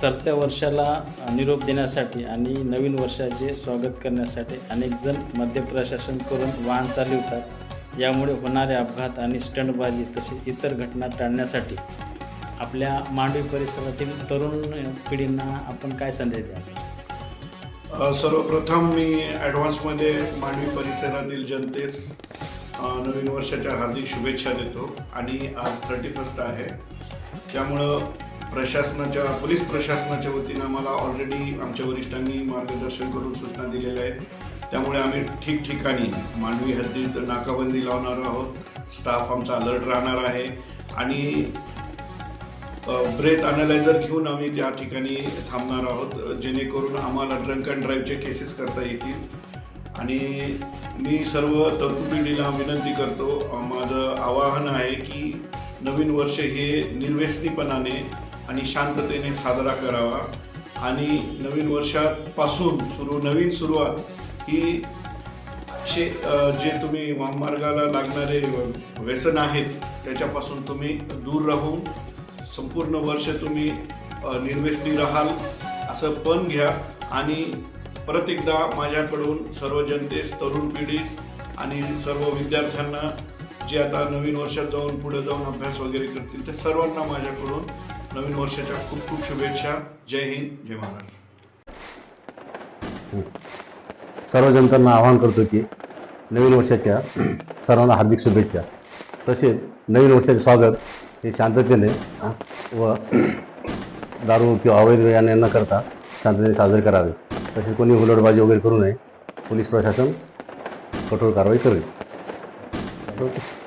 सरत्या वर्षाला निरोप देण्यासाठी आणि नवीन वर्षाचे स्वागत करण्यासाठी अनेकजण मध्य प्रशासन करून वाहन चालवतात. यामुळे होणारे अपघात आणि स्टंटबाजी तसेच इतर घटना टाळण्यासाठी आपल्या मांडवी परिसरातील तरुण पिढींना आपण काय संदेश द्या सर्वप्रथम मी ॲडव्हान्समध्ये मांडवी परिसरातील जनतेस नवीन वर्षाच्या हार्दिक शुभेच्छा देतो. आणि आज थर्टी फर्स्ट आहे. त्यामुळं प्रशासनाच्या पोलीस प्रशासनाच्या वतीनं आम्हाला ऑलरेडी आमच्या वरिष्ठांनी मार्गदर्शन करून सूचना दिलेल्या आहेत. त्यामुळे आम्ही ठिकठिकाणी मांडवी हद्दीत नाकाबंदी लावणार आहोत. स्टाफ आमचा अलर्ट राहणार आहे. आणि ब्रेथ अनालायझर घेऊन आम्ही त्या ठिकाणी थांबणार आहोत. जेणेकरून आम्हाला ड्रंक अँड ड्राईव्हचे केसेस करता येतील. आणि मी सर्व तरुणपिढीला विनंती करतो. माझं आवाहन आहे की नवीन वर्ष हे निर्व्यसनीपणाने आणि शांततेने साजरा करावा. आणि नवीन वर्षापासून सुरू नवीन सुरुवात ही शे जे तुम्ही महामार्गाला लागणारे व्यसन आहेत त्याच्यापासून तुम्ही दूर राहून संपूर्ण वर्ष तुम्ही निर्व्यसनी राहाल असं पण घ्या. आणि परत एकदा माझ्याकडून सर्व जनतेस तरुण पिढीस आणि सर्व विद्यार्थ्यांना जे आता नवीन वर्षात जाऊन पुढे जाऊन अभ्यास वगैरे करतील त्या सर्वांना माझ्याकडून नवीन वर्षाच्या खूप खूप शुभेच्छा. जय हिंद जय महाराष्ट्र. सर्व जनतांना आवाहन करतो की नवीन वर्षाच्या सर्वांना हार्दिक शुभेच्छा. तसेच नवीन वर्षाचे स्वागत हे शांततेने व दारू किंवा अवैध व्यायाने न करता शांततेने साजरे करावे. तसेच कोणी हुलडबाजी वगैरे करू नये पोलीस प्रशासन कठोर कारवाई करेल. Hasta luego.